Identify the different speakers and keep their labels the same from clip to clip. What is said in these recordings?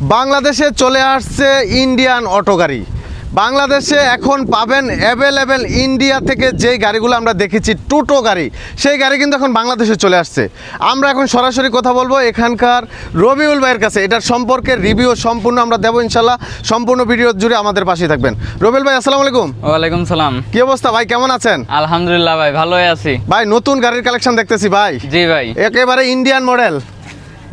Speaker 1: বাংলাদেশে চলে আসছে ইন্ডিয়ান অটো গাড়ি। বাংলাদেশে এখন পাবেন অ্যাভেলেবেল ইন্ডিয়া থেকে যে গাড়িগুলো আমরা দেখেছি টোটো গাড়ি। সেই গাড়ি কিন্তু এখন বাংলাদেশে চলে আসছে। আমরা এখন সরাসরি কথা বলব এখানকার রবিউল ভাইয়ের কাছে। এটার সম্পর্কে রিভিউ সম্পূর্ণ আমরা দেবো ইনশাল্লাহ। সম্পূর্ণ ভিডিও জুড়ে আমাদের পাশেই থাকবেন। রবিউল ভাই আসসালামু আলাইকুম।
Speaker 2: ওয়ালাইকুম সালাম।
Speaker 1: কি অবস্থা ভাই কেমন আছেন?
Speaker 2: আলহামদুলিল্লাহ ভাই ভালোই আছি।
Speaker 1: ভাই নতুন গাড়ির কালেকশন দেখতেছি ভাই।
Speaker 2: জি ভাই।
Speaker 1: একেবারে ইন্ডিয়ান মডেল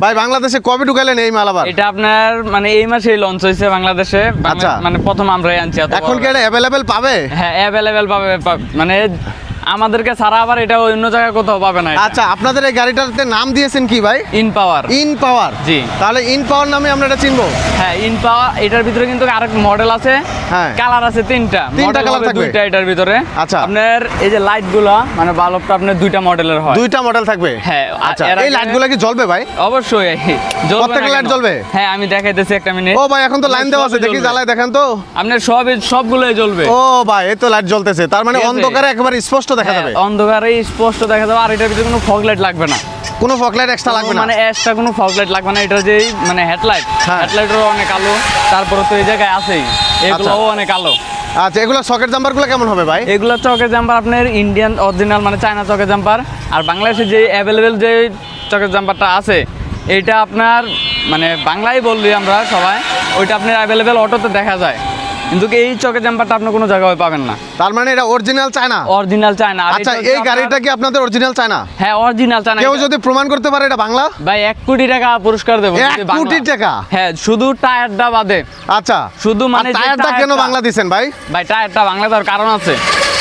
Speaker 1: ভাই বাংলাদেশে কবে ঢুকালেন এই মাল আবার?
Speaker 2: এটা আপনার মানে এই মাসেই লঞ্চ হয়েছে বাংলাদেশে।
Speaker 1: আচ্ছা।
Speaker 2: মানে প্রথম আমরাই আনছি
Speaker 1: এখন কি এটা অ্যাভেলেবেল পাবে?
Speaker 2: হ্যাঁ অ্যাভেলেবেল পাবে। মানে আমাদেরকে ছাড়া আবার এটা অন্য জায়গায় কোথাও পাবে না
Speaker 1: আচ্ছা আপনাদের এই গাড়িটাতে নাম দিয়েছেন কি ভাই?
Speaker 2: ইন পাওয়ার
Speaker 1: ইন পাওয়ার
Speaker 2: জি।
Speaker 1: তাহলে ইন পাওয়ার নামে আমরা এটা চিনবো?
Speaker 2: হ্যাঁ ইন পাওয়ার এটার ভিতরে কিন্তু আরেক মডেল আছে।
Speaker 1: হ্যাঁ।
Speaker 2: কালার আছে তিনটা।
Speaker 1: তিনটা
Speaker 2: হবে
Speaker 1: থাকবে?
Speaker 2: দুইটা এটার ভিতরে।
Speaker 1: আচ্ছা।
Speaker 2: আপনার এই যে লাইটগুলো মানে বাল্বটা আপনার দুইটা মডেলের হয়।
Speaker 1: দুইটা মডেল থাকবে?
Speaker 2: হ্যাঁ,
Speaker 1: আচ্ছা এই লাইটগুলো কি জ্বলবে ভাই?
Speaker 2: অবশ্যই। জ্বলবে
Speaker 1: প্রত্যেকটা
Speaker 2: লাইট
Speaker 1: জ্বলবে?
Speaker 2: হ্যাঁ আমি দেখাইতেছি একটা মিনিট
Speaker 1: ও ভাই এখন তো লাইন দেওয়া আছে। দেখি জ্বালায় দেখেন তো।
Speaker 2: আপনার সব সবগুলোই জ্বলবে।
Speaker 1: ও ভাই এই তো লাইট জ্বলতেছে। তার মানে অন্ধকারে একেবারে স্পষ্ট দেখা
Speaker 2: হ্যাঁ,
Speaker 1: যাবে?
Speaker 2: অন্ধকারে স্পষ্ট দেখা যাবে আর এটার ভিতরে কোনো ফগ লাইট লাগবে না।
Speaker 1: কোনো এক্সট্রা লাগবে না?
Speaker 2: মানে এক্সট্রা কোনো ফগ লাইট লাগবে না এটা যে মানে হেডলাইট
Speaker 1: হ্যাঁ।
Speaker 2: হেডলাইটেরও অনেক আলো তারপরে তো এই জায়গায় আছেই। এগুলোও অনেক আলো।
Speaker 1: আচ্ছা এগুলো সকেট জাম্পারগুলো কেমন হবে ভাই?
Speaker 2: এগুলো চকের জাম্পার আপনার ইন্ডিয়ান অরিজিনাল মানে চায়না চকের জাম্পার আর বাংলাদেশে যে অ্যাভেলেবেল যে চকের জাম্পারটা আছে এটা আপনার মানে বাংলায় বললি আমরা সবাই ওইটা আপনার অ্যাভেলেবেল অটোতে দেখা যায়। কিন্তু এই চকের জাম্পারটা আপনি কোনো জায়গায় পাবেন না?
Speaker 1: তার মানে এটা অরিজিনাল চায়না
Speaker 2: অরিজিনাল চায়না
Speaker 1: আচ্ছা এই গাড়িটা কি আপনাদের অরিজিনাল চায়না
Speaker 2: হ্যাঁ অরিজিনাল চায়না
Speaker 1: কেউ যদি প্রমাণ করতে পারে এটা বাংলা?
Speaker 2: ভাই এক কোটি টাকা পুরস্কার দেবো
Speaker 1: এক কোটি টাকা?
Speaker 2: হ্যাঁ শুধু টায়ারটা বাদে।
Speaker 1: আচ্ছা
Speaker 2: শুধু মানে
Speaker 1: টায়ারটা কেন বাংলা দিছেন ভাই?
Speaker 2: ভাই টায়ারটা বাংলা দেওয়ার কারণ আছে।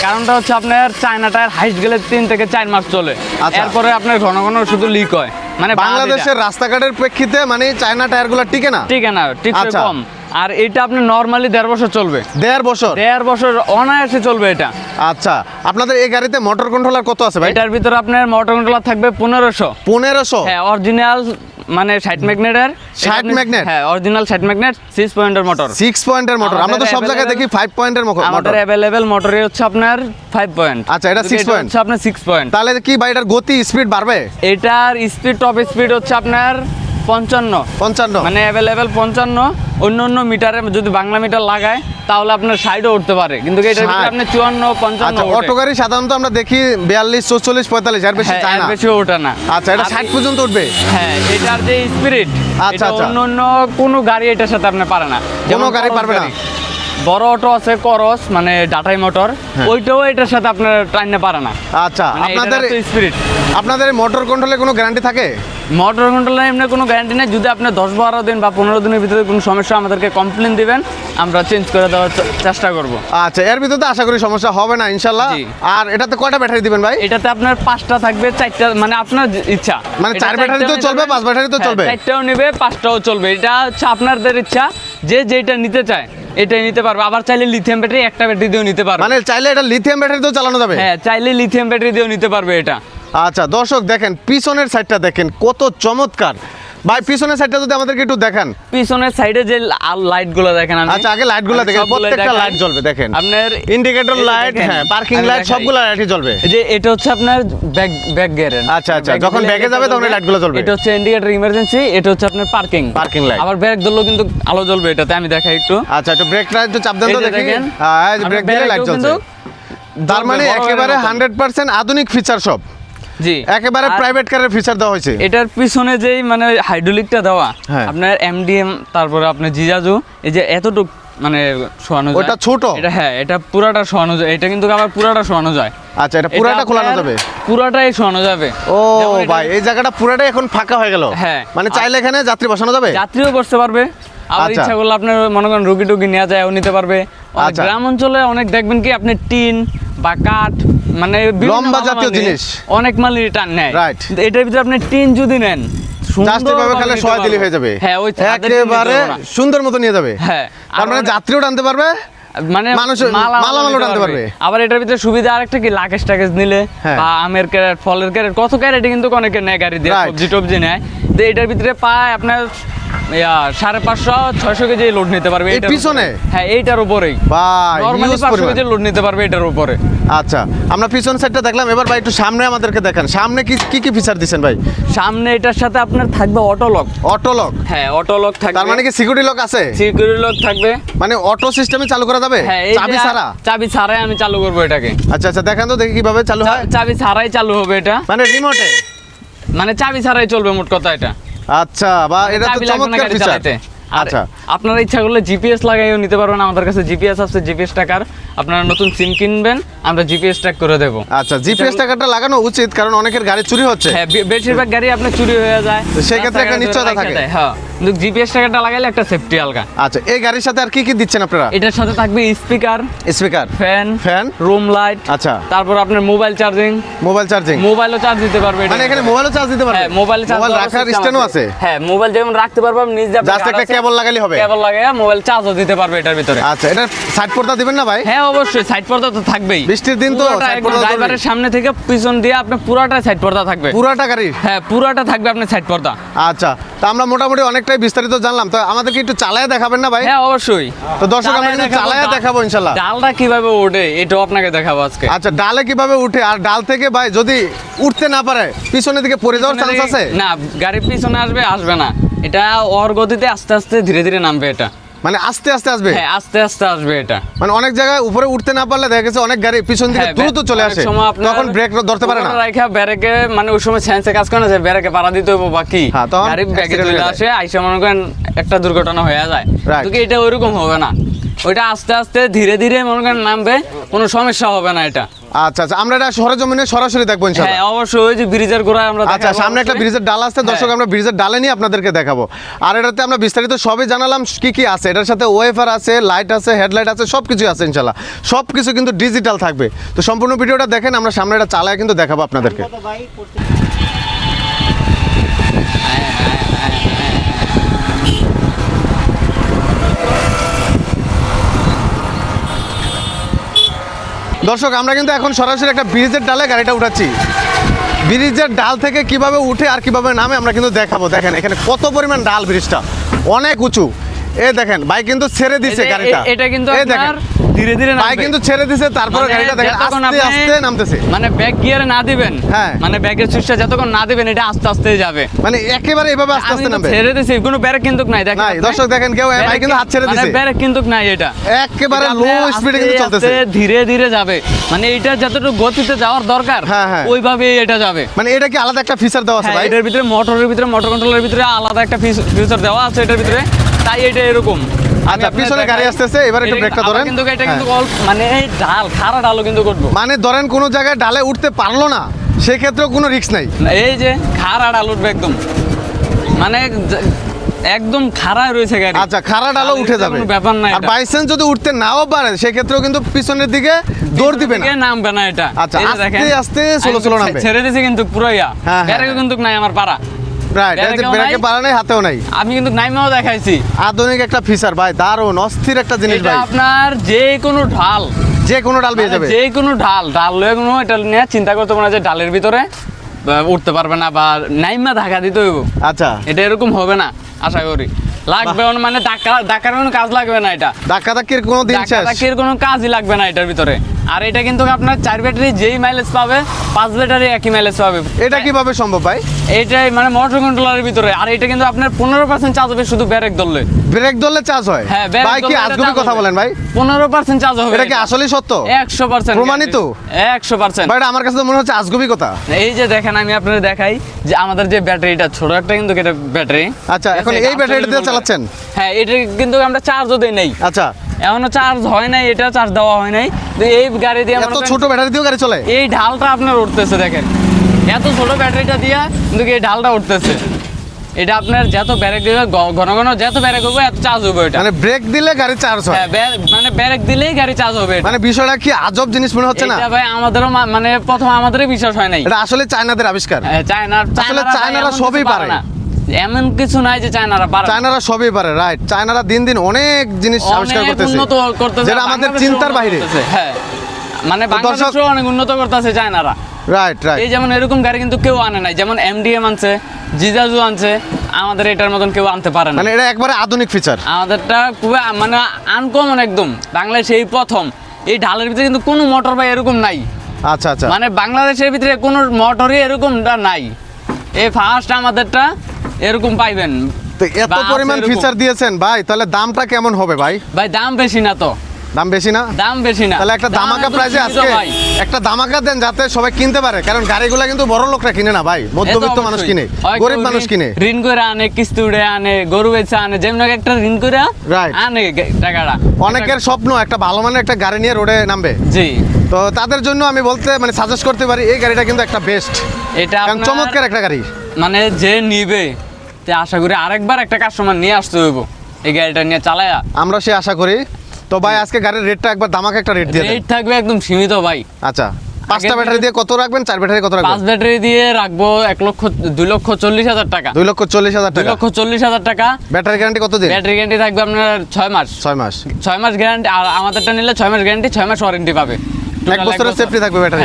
Speaker 2: কারণটা হচ্ছে আপনার চায়না টায়ার হাইস্ট গেলে তিন থেকে চার মাস চলে।
Speaker 1: আচ্ছা।
Speaker 2: এরপরে আপনার ঘন ঘন শুধু লিক হয়। মানে
Speaker 1: বাংলাদেশের রাস্তাঘাটের প্রেক্ষিতে মানে চায়না টায়ারগুলো টিকে না?
Speaker 2: ঠিক না ঠিক
Speaker 1: আচ্ছা।
Speaker 2: কম। আর এটা আপনি নর্মালি দেড় বছর চলবে।
Speaker 1: দেড় বছর?
Speaker 2: দেড় বছর অনায়াসে চলবে এটা।
Speaker 1: আচ্ছা আপনাদের এই গাড়িতে মোটর কন্ট্রোলার কত আছে ভাই?
Speaker 2: এটার ভিতরে আপনার মোটর কন্ট্রোলার থাকবে পনেরোশো।
Speaker 1: পনেরোশো?
Speaker 2: হ্যাঁ অরিজিনাল মানে ষাট ম্যাগনেটের
Speaker 1: 60 magnet?
Speaker 2: হ্যাঁ অরিজিনাল ষাট ম্যাগনেট সিক্স পয়েন্টের মোটর
Speaker 1: সিক্স পয়েন্টের মোটর আমরা তো সব জায়গায় দেখি ফাইভ পয়েন্টের মোটর
Speaker 2: আমাদের অ্যাভেলেবেল মোটরে হচ্ছে আপনার ফাইভ পয়েন্ট
Speaker 1: আচ্ছা, এটা six point?
Speaker 2: হচ্ছে আপনার সিক্স পয়েন্ট
Speaker 1: তাহলে কি ভাই এটার গতি স্পিড বাড়বে?
Speaker 2: এটার স্পিড টপ স্পিড হচ্ছে আপনার পঞ্চান্ন।
Speaker 1: পঞ্চান্ন।
Speaker 2: মানে অ্যাভেলেবেল পঞ্চান্ন। অন্য অন্য মিটারে যদি বাংলা মিটার লাগায় তাহলে আপনার সাইডও উঠতে পারে। কিন্তু এটার ভিতরে আপনি চুয়ান্ন পঞ্চান্ন
Speaker 1: আচ্ছা অটো গাড়ি সাধারণত আমরা দেখি বিয়াল্লিশ চৌচল্লিশ পঁয়তাল্লিশ আর বেশি চায় না।
Speaker 2: বেশি ওঠে না।
Speaker 1: আচ্ছা এটা
Speaker 2: আর-
Speaker 1: ষাট পর্যন্ত উঠবে?
Speaker 2: হ্যাঁ এটার যে স্পিরিট
Speaker 1: আচ্ছা, আচ্ছা।
Speaker 2: অন্য অন্য কোনো গাড়ি এটার সাথে আপনি পারে না। যেমন
Speaker 1: গাড়ি পারবে না?
Speaker 2: বড় অটো আছে করস মানে ডাটাই মোটর
Speaker 1: হ্যাঁ।
Speaker 2: ওইটাও এটার সাথে আপনার টাইনে পারে না।
Speaker 1: আচ্ছা আপনাদের
Speaker 2: স্পিরিট
Speaker 1: আপনাদের মোটর কন্ট্রোলে কোনো গ্যারান্টি থাকে?
Speaker 2: মোটর কন্ট্রোলের এমনি কোনো গ্যারান্টি নেই। যদি আপনি দশ বারো দিন বা পনেরো দিনের ভিতরে কোনো সমস্যা আমাদেরকে কমপ্লেন দিবেন আমরা চেঞ্জ করে দেওয়ার চেষ্টা করব।
Speaker 1: আচ্ছা এর ভিতরে তো আশা করি সমস্যা হবে না ইনশাল্লাহ। আর এটাতে কয়টা ব্যাটারি দিবেন ভাই?
Speaker 2: এটাতে আপনার পাঁচটা থাকবে চারটা মানে আপনার ইচ্ছা।
Speaker 1: মানে চার ব্যাটারি তো চলবে, পাঁচ ব্যাটারি তো
Speaker 2: হ্যাঁ,
Speaker 1: চলবে?
Speaker 2: চারটাও নেবে পাঁচটাও চলবে। এটা হচ্ছে আপনাদের ইচ্ছা যে যেটা নিতে চায়। এটাই নিতে পারবে। আবার চাইলে লিথিয়াম ব্যাটারি একটা ব্যাটারি দিয়েও নিতে পারবে।
Speaker 1: মানে চাইলে এটা লিথিয়াম ব্যাটারি দিয়েও চালানো যাবে?
Speaker 2: হ্যাঁ চাইলে লিথিয়াম ব্যাটারি দিয়েও নিতে পারবে এটা।
Speaker 1: আচ্ছা দর্শক দেখেন পিছনের সাইডটা দেখেন কত চমৎকার। ভাই পিছনের সাইডটা যদি আমাদেরকে একটু দেখান।
Speaker 2: পিছনের সাইডে যে লাইটগুলো দেখেন
Speaker 1: আচ্ছা আগে
Speaker 2: লাইটগুলো
Speaker 1: দেখেন প্রত্যেকটা লাইট জ্বলবে দেখেন।
Speaker 2: আপনার
Speaker 1: ইন্ডিকেটর লাইট হ্যাঁ পার্কিং লাইট সবগুলো লাইটই জ্বলবে।
Speaker 2: যে এটা হচ্ছে আপনার ব্যাক ব্যাক গিয়ারের
Speaker 1: আচ্ছা, আচ্ছা, যখন এ যাবে তখন light গুলো জ্বলবে।
Speaker 2: এটা হচ্ছে ইন্ডিকেটর ইমার্জেন্সি এটা হচ্ছে আপনার পার্কিং
Speaker 1: Parking light।
Speaker 2: আবার ব্রেক ধরলেও কিন্তু আলো জ্বলবে এটাতে আমি দেখাই একটু।
Speaker 1: আচ্ছা একটু ব্রেকটা একটু চাপ দেন তো
Speaker 2: দেখেন।
Speaker 1: হ্যাঁ ব্রেক দিলে লাইট
Speaker 2: কিন্তু
Speaker 1: তার মানে একেবারে হান্ড্রেড পার্সেন্ট আধুনিক ফিচার সব।
Speaker 2: জি।
Speaker 1: একেবারে প্রাইভেট কারের ফিচার দেওয়া হয়েছে।
Speaker 2: এটার পিছনে যেই মানে হাইড্রোলিকটা দেওয়া
Speaker 1: হ্যাঁ।
Speaker 2: আপনার এমডিএম তারপরে আপনার জিজাজু এই যে এতটুক মানে শোয়ানো যায়।
Speaker 1: ওটা ছোট?
Speaker 2: এটা হ্যাঁ এটা পুরাটা শোয়ানো যায়। এটা কিন্তু আবার পুরাটা শোয়ানো যায়।
Speaker 1: আচ্ছা এটা পুরাটা খোলানো যাবে?
Speaker 2: পুরাটাই শোয়ানো যাবে।
Speaker 1: ও ভাই এই জায়গাটা পুরাটাই এখন ফাঁকা হয়ে গেল?
Speaker 2: হ্যাঁ।
Speaker 1: মানে চাইলে এখানে যাত্রী বসানো যাবে?
Speaker 2: যাত্রীও বসতে পারবে। আবার
Speaker 1: আচ্ছা।
Speaker 2: ইচ্ছা করলে আপনার মনে করেন রুগী টুগি নেওয়া যায় নিতে পারবে।
Speaker 1: আচ্ছা।
Speaker 2: গ্রাম অঞ্চলে অনেক দেখবেন কি আপনি টিন বা কাঠ মানে
Speaker 1: লম্বা জাতীয় জিনিস।
Speaker 2: অনেক নেয়. কিন্তু এটার ভিতরে আপনি টিন যদি নেন সুন্দরভাবে
Speaker 1: খেলে
Speaker 2: নিতে
Speaker 1: দিলে হয়ে যাবে
Speaker 2: হ্যাঁ ওই ছাদের টিন নিতে
Speaker 1: একেবারে সুন্দর মতো নিয়ে যাবে
Speaker 2: হ্যাঁ
Speaker 1: তার মানে যাত্রীও টানতে পারবে
Speaker 2: মানে
Speaker 1: মালামালও টানতে পারবে।
Speaker 2: আবার এটার ভিতরে সুবিধা আরেকটা কি লাগেজ টাগেজ নিলে
Speaker 1: হ্যাঁ।
Speaker 2: বা আমের ক্যারেট ফলের ক্যারেট কত ক্যারেটে কিন্তু অনেকে নেয় গাড়ি দিয়ে. সবজি টবজি নেয় তো এটার ভিতরে পায় আপনার সাড়ে পাঁচশো ছয়শো কেজি লোড নিতে পারবে
Speaker 1: পিছনে?
Speaker 2: হ্যাঁ এইটার উপরেই। নর্মালি পাঁচশো কেজি লোড নিতে পারবে এটার উপরে।
Speaker 1: আচ্ছা আমরা পিছন সাইডটা দেখলাম এবার ভাই একটু সামনে আমাদেরকে দেখেন। সামনে কি কি কি ফিচার দিচ্ছেন ভাই?
Speaker 2: সামনে এটার সাথে আপনার থাকবে অটো লক
Speaker 1: অটো লক
Speaker 2: হ্যাঁ অটো লক থাকবে।
Speaker 1: তার মানে কি সিকিউরিটি লক আছে?
Speaker 2: সিকিউরিটি লক থাকবে।
Speaker 1: মানে অটো সিস্টেমে চালু করা যাবে?
Speaker 2: হ্যাঁ
Speaker 1: চাবি ছাড়া?
Speaker 2: চাবি ছাড়াই আমি চালু করব এটাকে।
Speaker 1: আচ্ছা আচ্ছা দেখেন তো দেখি কীভাবে চালু হয়।
Speaker 2: চাবি ছাড়াই চালু হবে এটা।
Speaker 1: মানে রিমোটে
Speaker 2: মানে চাবি ছাড়াই চলবে মোট কথা এটা।
Speaker 1: আচ্ছা বা এটা তো চমৎকার ফিচার আচ্ছা।
Speaker 2: আপনারা ইচ্ছা করলে জিপিএস লাগাইও নিতে পারবেন আমাদের কাছে জিপিএস আছে জিপিএস টাকার আপনারা নতুন সিম কিনবেন আমরা জিপিএস ট্র্যাক করে দেব।
Speaker 1: আচ্ছা জিপিএস টাকাটা লাগানো উচিত কারণ অনেকের গাড়ি চুরি হচ্ছে।
Speaker 2: হ্যাঁ বেশিরভাগ গাড়ি আপনার চুরি হয়ে যায়।
Speaker 1: সেক্ষেত্রে সেই ক্ষেত্রে একটা নিশ্চয়তা থাকে।
Speaker 2: হ্যাঁ। কিন্তু জিপিএস টাকাটা লাগাইলে একটা সেফটি আলগা।
Speaker 1: আচ্ছা এই গাড়ির সাথে আর কি কি দিচ্ছেন আপনারা?
Speaker 2: এটার সাথে থাকবে speaker
Speaker 1: speaker
Speaker 2: fan
Speaker 1: fan
Speaker 2: room light
Speaker 1: আচ্ছা।
Speaker 2: তারপর আপনার মোবাইল চার্জিং
Speaker 1: মোবাইল চার্জিং
Speaker 2: মোবাইলও চার্জ দিতে পারবে।
Speaker 1: মানে এখানে মোবাইলও চার্জ দিতে পারবে?
Speaker 2: হ্যাঁ মোবাইল চার্জ
Speaker 1: মোবাইল রাখার স্ট্যান্ডও আছে।
Speaker 2: হ্যাঁ মোবাইল যেমন রাখতে পারব আপনি নিজে
Speaker 1: জাস্ট একটা কেবল লাগালে হবে।
Speaker 2: কেবল লাগায় মোবাইল চার্জও দিতে পারবে এটার ভিতরে।
Speaker 1: আচ্ছা এটা সাইড পর্দা দিবেন না ভাই?
Speaker 2: হ্যাঁ অবশ্যই সাইড পর্দা তো থাকবেই।
Speaker 1: বৃষ্টির দিন তো
Speaker 2: একদম
Speaker 1: পর্দা
Speaker 2: ড্রাইভারের সামনে থেকে পিছন দিয়ে আপনার পুরোটা সাইড পর্দা থাকবে।
Speaker 1: পুরাটা গাড়ি
Speaker 2: হ্যাঁ পুরোটা থাকবে আপনার সাইড পর্দা।
Speaker 1: আচ্ছা তা আমরা মোটামুটি অনেকটাই বিস্তারিত জানলাম। তো আমাদেরকে একটু চালায় দেখাবেন না ভাই?
Speaker 2: হ্যাঁ অবশ্যই।
Speaker 1: তো দর্শক আমরা একটু চালায় দেখাবো ইনশাআল্লাহ।
Speaker 2: ডালটা কীভাবে ওঠে এটাও আপনাকে দেখাবো আজকে।
Speaker 1: আচ্ছা ডালে কীভাবে উঠে? আর ডাল থেকে ভাই যদি উঠতে না পারে পিছনের দিকে পড়ে যাওয়ার চান্স আছে?
Speaker 2: না গাড়ি পিছনে আসবে আসবে না। এটা ওর গতিতে আস্তে আস্তে ধীরে ধীরে নামবে এটা।
Speaker 1: মানে আস্তে আস্তে আসবে?
Speaker 2: হ্যাঁ আস্তে আস্তে আসবে এটা।
Speaker 1: মানে অনেক জায়গায় উপরে উঠতে না পারলে দেখা গেছে অনেক গাড়ি পিছন থেকে
Speaker 2: হ্যাঁ,
Speaker 1: দ্রুত চলে আসে। তখন ব্রেক ধরতে পারে না।
Speaker 2: রাইখা ব্যারেকে মানে ওই সময় সেন্সে কাজ করে না যে ব্যারেকে পাড়া দিতে হইব বাকি
Speaker 1: হ্যাঁ, তখন
Speaker 2: গাড়ি ব্যাগে চলে আসে আইসা মনে করেন একটা দুর্ঘটনা হয়ে যায়. কিন্তু এটা ওইরকম হবে না। ওইটা আস্তে আস্তে ধীরে ধীরে মনে করেন নামবে কোনো সমস্যা হবে না এটা।
Speaker 1: আচ্ছা আচ্ছা আমরা এটা সরজমিনে সরাসরি দেখব
Speaker 2: হ্যাঁ
Speaker 1: ইনশাল্লাহ
Speaker 2: অবশ্যই ওই যে ব্রিজের গোড়ায় আমরা
Speaker 1: আচ্ছা সামনে একটা ব্রিজের ডাল আসছে দর্শক
Speaker 2: হ্যাঁ।
Speaker 1: আমরা ব্রিজের ডালে নিয়ে আপনাদেরকে দেখাবো। আর এটাতে আমরা বিস্তারিত সবই জানালাম কি কি আছে। এটার সাথে ওয়েফার আছে লাইট আছে হেডলাইট আছে সব কিছু আছে ইনশাল্লাহ সব কিছু কিন্তু ডিজিটাল থাকবে। তো সম্পূর্ণ ভিডিওটা দেখেন আমরা সামনে এটা চালায় কিন্তু দেখাবো আপনাদেরকে। দর্শক আমরা কিন্তু এখন সরাসরি একটা ব্রিজের ডালে গাড়িটা উঠাচ্ছি। ব্রিজের ডাল থেকে কীভাবে উঠে আর কীভাবে নামে আমরা কিন্তু দেখাবো। দেখেন এখানে কত পরিমাণ ডাল ব্রিজটা। অনেক উঁচু। এ দেখেন বাইক কিন্তু ছেড়ে দিছে গাড়িটা।
Speaker 2: এটা কিন্তু
Speaker 1: দেখেন।
Speaker 2: ধীরে ধীরে
Speaker 1: ভাই। কিন্তু ছেড়ে দিছে তারপরে
Speaker 2: মানে
Speaker 1: গাড়িটা দেখেন আস্তে আস্তে নামতেছে।
Speaker 2: মানে ব্যাক গিয়ারে না দিবেন
Speaker 1: হ্যাঁ।
Speaker 2: মানে ব্যাকের সুইচটা যতক্ষণ না দিবেন এটা আস্তে আস্তে যাবে।
Speaker 1: মানে একেবারে এভাবে আস্তে আস্তে নামবে।
Speaker 2: ছেড়ে দিছি কোনো ব্যারেক কিন্তু নাই দেখেন
Speaker 1: নাই দর্শক দেখেন কেউ ভাই কিন্তু হাত ছেড়ে
Speaker 2: মানে
Speaker 1: দিছে।
Speaker 2: ব্যারেক কিন্তু নাই এটা।
Speaker 1: একেবারে লো স্পিডে কিন্তু চলতেছে।
Speaker 2: ধীরে ধীরে যাবে। মানে এটা যতটুকু গতিতে যাওয়ার দরকার
Speaker 1: হ্যাঁ, হ্যাঁ।
Speaker 2: ওইভাবে এটা যাবে।
Speaker 1: মানে এটা কি আলাদা একটা ফিচার দেওয়া আছে
Speaker 2: হ্যাঁ,
Speaker 1: ভাই?
Speaker 2: এটার ভিতরে মোটরের ভিতরে মোটর কন্ট্রোলের ভিতরে আলাদা একটা ফিচার দেওয়া আছে এটার ভিতরে। তাই এটা এরকম।
Speaker 1: আচ্ছা, পিছনে গাড়ি আসতেছে, এবার একটু ব্রেকটা ধরেন।
Speaker 2: কিন্তু এটা কিন্তু
Speaker 1: হ্যাঁ।
Speaker 2: মানে এই ডাল খাড়া ডালও কিন্তু করব
Speaker 1: মানে ধরেন কোনো জায়গায় ডালে উঠতে পারল না সেক্ষেত্রেও কোনো রিস্ক নাই
Speaker 2: এই যে খাড়া ডাল উঠবে একদম মানে একদম খাড়ায় রয়েছে গাড়ি
Speaker 1: আচ্ছা খাড়া ডালও উঠে যাবে
Speaker 2: কোনো ব্যাপার না
Speaker 1: আর। বাইসেন্স যদি উঠতে নাও পারে সেক্ষেত্রেও কিন্তু পিছনের দিকে দৌড় দিবে না
Speaker 2: নামবে না এটা
Speaker 1: আচ্ছা, আস্তে আস্তে
Speaker 2: আমি
Speaker 1: slow নামবে।
Speaker 2: ছেড়ে দিয়েছি কিন্তু পুরো ইয়া
Speaker 1: হ্যাঁ, হ্যাঁ।
Speaker 2: কিন্তু নাই আমার পাড়া
Speaker 1: রাইট
Speaker 2: ব্রেকেও
Speaker 1: ব্রেকে পারা নাই হাতেও নাই।
Speaker 2: আমি কিন্তু নাইমাও দেখাইছি।
Speaker 1: আধুনিক একটা ফিচার ভাই দারুণ অস্থির একটা জিনিস ভাই।
Speaker 2: আপনার যে কোনো ঢাল।
Speaker 1: যে কোনো ডাল পেয়ে যাবে।
Speaker 2: যে কোনো ঢাল ডাল লয়ে কোনো এটা নিয়ে চিন্তা করতে পারে যে ডালের ভিতরে উঠতে পারবে না বা নাইমা ধাক্কা দিতে হইব।
Speaker 1: আচ্ছা।
Speaker 2: এটা এরকম হবে না আশা করি। লাগবে না, মানে ডাকার কোনো কাজ লাগবে না এটা।
Speaker 1: ধাক্কা ধাক্কির দিন
Speaker 2: কোনো কাজই লাগবে না এটার ভিতরে। আর এটা কিন্তু আপনার চার ব্যাটারি যেই মাইলেজ পাবে পাঁচ ব্যাটারি একই মাইলেজ পাবে।
Speaker 1: এটা কীভাবে সম্ভব ভাই?
Speaker 2: এইটাই মানে মোটর কন্ট্রোলারের ভিতরে। আর এটা কিন্তু আপনার পনেরো পার্সেন্ট চার্জ হবে শুধু ব্যারেক ধরলে
Speaker 1: ব্রেক ধরলে চার্জ হয়?
Speaker 2: হ্যাঁ
Speaker 1: ভাই কি আজগুবি কথা বলেন ভাই।
Speaker 2: পনেরো পার্সেন্ট চার্জ হবে
Speaker 1: এটা কি আসলেই সত্য?
Speaker 2: একশো পার্সেন্ট
Speaker 1: প্রমাণিত?
Speaker 2: একশো পার্সেন্ট
Speaker 1: ভাই আমার কাছে তো মনে হচ্ছে আজগুবি কথা।
Speaker 2: এই যে দেখেন আমি আপনাদের দেখাই যে আমাদের যে ব্যাটারিটা ছোট একটা কিন্তু এটা ব্যাটারি।
Speaker 1: আচ্ছা, এখন এই ব্যাটারিটা দিয়ে চালাচ্ছেন?
Speaker 2: হ্যাঁ এটা কিন্তু আমরা চার্জও দেই নাই।
Speaker 1: আচ্ছা।
Speaker 2: এখনও চার্জ হয় নাই এটা চার্জ দেওয়া হয় নাই। তো এই গাড়ি দিয়ে
Speaker 1: এত ছোট ব্যাটারি দিয়েও গাড়ি চলে?
Speaker 2: এই ঢালটা আপনার উঠতেছে দেখেন। এত ছোট ব্যাটারিটা দিয়া কিন্তু এই ঢালটা উঠতেছে। এটা আপনার যত ব্যারেক দিবে ঘন ঘন যত ব্যারেক হবে এত চার্জ হবে এটা।
Speaker 1: মানে ব্রেক দিলে গাড়ি চার্জ হয়।
Speaker 2: হ্যাঁ মানে ব্যারেক দিলেই গাড়ি চার্জ হবে
Speaker 1: মানে বিষয়টা কি আজব জিনিস মনে হচ্ছে না?
Speaker 2: এটা ভাই আমাদেরও মানে প্রথম আমাদেরই বিশ্বাস হয় নাই।
Speaker 1: এটা আসলে চায়নাদের আবিষ্কার।
Speaker 2: হ্যাঁ, চায়নার চায়নারা
Speaker 1: চায়নারা সবই পারে।
Speaker 2: না। এমন কিছু নাই যে চায়নারা পারে।
Speaker 1: চায়নারা সবই পারে রাইট চায়নারা দিন দিন অনেক জিনিস আবিষ্কার করতেছে।
Speaker 2: উন্নত করতেছে
Speaker 1: যেটা আমাদের চিন্তার বাইরে।
Speaker 2: হ্যাঁ। মানে বাংলাদেশও অনেক উন্নত করতেছে চায়নারা।
Speaker 1: রাইট রাইট
Speaker 2: এই যেমন এরকম গাড়ি কিন্তু কেউ আনে নাই যেমন এমডিএম আনছে জিজাজু আনছে আমাদের এটার মতন কেউ আনতে পারে না।
Speaker 1: মানে এটা একবারে আধুনিক ফিচার
Speaker 2: আমাদেরটা খুবই মানে আনকমন একদম বাংলাদেশে এই প্রথম। এই ঢালের ভিতরে কিন্তু কোনো মোটর বা এরকম নাই।
Speaker 1: আচ্ছা আচ্ছা।
Speaker 2: মানে বাংলাদেশের ভিতরে কোনো মোটরই এরকমটা নাই। এই ফার্স্ট আমাদেরটা এরকম পাইবেন।
Speaker 1: তো এত পরিমাণ ফিচার দিয়েছেন ভাই তাহলে দামটা কেমন হবে ভাই?
Speaker 2: ভাই দাম বেশি না তো।
Speaker 1: দাম বেশি না?
Speaker 2: দাম বেশি না।
Speaker 1: তাহলে একটা
Speaker 2: দাম
Speaker 1: ধামাকা
Speaker 2: একদম
Speaker 1: প্রাইসে আজকে একটা ধামাকা দেন যাতে সবাই কিনতে পারে কারণ গাড়িগুলো কিন্তু বড় লোকরা কিনে না ভাই মধ্যবিত্ত মানুষ কিনে গরিব মানুষ কিনে।
Speaker 2: ঋণ করে আনে কিস্তি উড়ে আনে গরু বেচে আনে যেমন একটা ঋণ করে. আনে টাকাটা।
Speaker 1: অনেকের স্বপ্ন একটা ভালো মানের একটা গাড়ি নিয়ে রোডে নামবে।
Speaker 2: জি।
Speaker 1: তো তাদের জন্য আমি বলতে মানে সাজেস্ট করতে পারি এই গাড়িটা কিন্তু একটা বেস্ট
Speaker 2: এটা
Speaker 1: চমৎকার একটা গাড়ি।
Speaker 2: মানে যে নিবে তে আশা করি আরেকবার একটা কাস্টমার নিয়ে আসতে হইব। এই গাড়িটা নিয়ে চালায়া।
Speaker 1: আমরা সে আশা করি। তো ভাই আজকে গাড়ির রেটটা একবার দামাকে একটা রেট দিয়ে
Speaker 2: রেট থাকবে একদম সীমিত ভাই।
Speaker 1: আচ্ছা পাঁচটা ব্যাটারি দিয়ে কত রাখবেন? চার ব্যাটারি কত রাখবেন?
Speaker 2: পাঁচ ব্যাটারি দিয়ে রাখব এক লক্ষ দুই লক্ষ চল্লিশ হাজার টাকা।
Speaker 1: দুই লক্ষ চল্লিশ হাজার টাকা।
Speaker 2: লক্ষ চল্লিশ হাজার টাকা।
Speaker 1: ব্যাটারি গ্যারান্টি কত দিন?
Speaker 2: ব্যাটারি গ্যারান্টি থাকবে আপনার ছয় মাস।
Speaker 1: ছয় মাস।
Speaker 2: ছয় মাস গ্যারান্টি আর আমাদেরটা নিলে ছয় মাস গ্যারান্টি ছয় মাস ওয়ারেন্টি পাবে।
Speaker 1: এক বছরের
Speaker 2: বছর।
Speaker 1: safety থাকবে battery?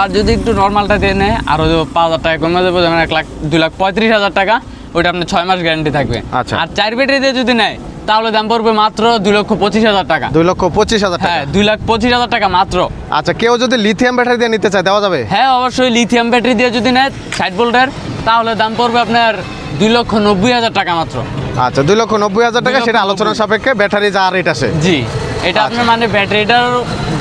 Speaker 2: আর যদি একটু নর্মালটা দিয়ে নেয় আরও পাঁচ হাজার টাকা কমে যাবে যেমন এক লাখ দুই লাখ পঁয়ত্রিশ হাজার টাকা ওইটা আপনার ছয় মাস গ্যারান্টি থাকবে।
Speaker 1: আচ্ছা।
Speaker 2: আর চার ব্যাটারি দিয়ে যদি নেয় তাহলে দাম পড়বে মাত্র দুই লক্ষ পঁচিশ হাজার টাকা।
Speaker 1: দুই লক্ষ পঁচিশ হাজার টাকা।
Speaker 2: হ্যাঁ দুই লাখ পঁচিশ হাজার টাকা মাত্র।
Speaker 1: আচ্ছা কেউ যদি লিথিয়াম ব্যাটারি দিয়ে নিতে চায় দেওয়া যাবে?
Speaker 2: হ্যাঁ অবশ্যই লিথিয়াম ব্যাটারি দিয়ে যদি নেয় ষাট ভোল্টের তাহলে দাম পড়বে আপনার দুই লক্ষ নব্বই হাজার টাকা মাত্র।
Speaker 1: আচ্ছা দুই লক্ষ নব্বই হাজার টাকা সেটা আলোচনা
Speaker 2: নব্বই।
Speaker 1: সাপেক্ষে ব্যাটারি যা রেট আছে।
Speaker 2: জি। এটা আপনার মানে ব্যাটারিটার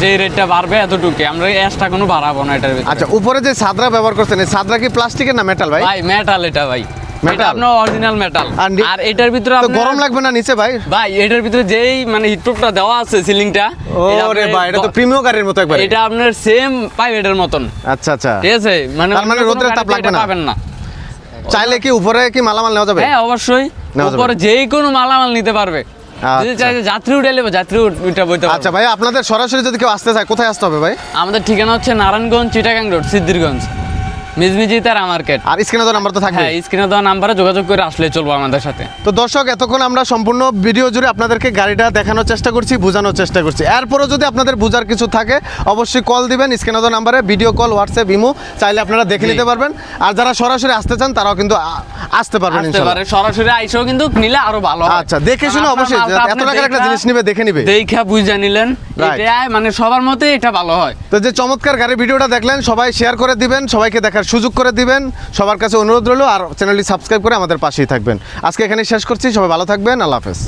Speaker 2: যে রেটটা বাড়বে এতটুকু আমরা এক্সট্রা কোনো বাড়াবো না এটার ভিতরে।
Speaker 1: আচ্ছা উপরে যে সাদরা ব্যবহার করছেন এই সাদরা কি প্লাস্টিকের না মেটাল ভাই?
Speaker 2: ভাই মেটাল এটা ভাই। এটা আপনার অরিজিনাল মেটাল
Speaker 1: আর
Speaker 2: এটার ভিতরে
Speaker 1: তো
Speaker 2: আপনার-
Speaker 1: গরম লাগবে না নিচে ভাই?
Speaker 2: ভাই এটার ভিতরে যেই মানে হিটপ্রুফটা দেওয়া আছে সিলিংটা
Speaker 1: ও রে ভাই এটা তো প্রিমিয়াম গাড়ির মতো একবার।
Speaker 2: এটা আপনার সেম পাইভেটের মতন।
Speaker 1: আচ্ছা আচ্ছা।
Speaker 2: ঠিক আছে? মানে
Speaker 1: তার মানে রোদের তাপ লাগবে না?
Speaker 2: পাবেন না।
Speaker 1: চাইলে কি উপরে কি মালামাল নেওয়া যাবে?
Speaker 2: হ্যাঁ অবশ্যই। উপরে যেই কোনো মালামাল নিতে পারবে। যদি
Speaker 1: আচ্ছা।
Speaker 2: চাই যাত্রী উঠে নেব যাত্রী উঠ- উঠে বইতে
Speaker 1: আচ্ছা ভাই আপনাদের সরাসরি যদি কেউ আসতে চায় কোথায় আসতে হবে ভাই?
Speaker 2: আমাদের ঠিকানা হচ্ছে নারায়ণগঞ্জ চিটাগাং রোড সিদ্ধিরগঞ্জ। মিজমিজি তারা মার্কেট
Speaker 1: আর স্ক্রিনে নাম্বার তো থাকবে
Speaker 2: হ্যাঁ স্ক্রিনে দেওয়া নাম্বারে যোগাযোগ করে আসলে চলবো আমাদের সাথে।
Speaker 1: তো দর্শক এতক্ষণ আমরা সম্পূর্ণ ভিডিও জুড়ে আপনাদেরকে গাড়িটা দেখানোর চেষ্টা করছি বোঝানোর চেষ্টা করছি। এরপরও যদি আপনাদের বোঝার কিছু থাকে অবশ্যই কল দিবেন স্ক্রিনে দেওয়া নাম্বারে ভিডিও কল হোয়াটসঅ্যাপ ইমো চাইলে আপনারা দেখে নিতে পারবেন। আর যারা সরাসরি আসতে চান তারাও কিন্তু আসতে পারবেন
Speaker 2: সরাসরি আইসেও কিন্তু নিলে আরও ভালো।
Speaker 1: আচ্ছা দেখে শুনে অবশ্যই এত টাকার একটা জিনিস নিবে দেখে নিবে।
Speaker 2: দেখা বুঝা নিলেন. মানে সবার মতে এটা ভালো হয়।
Speaker 1: তো যে চমৎকার গাড়ির ভিডিওটা দেখলেন সবাই শেয়ার করে দিবেন সবাইকে দেখার সুযোগ করে দিবেন। সবার কাছে অনুরোধ রইল, আর চ্যানেলটি সাবস্ক্রাইব করে আমাদের পাশেই থাকবেন। আজকে এখানে শেষ করছি, সবাই ভালো থাকবেন, আল্লাহ হাফেজ।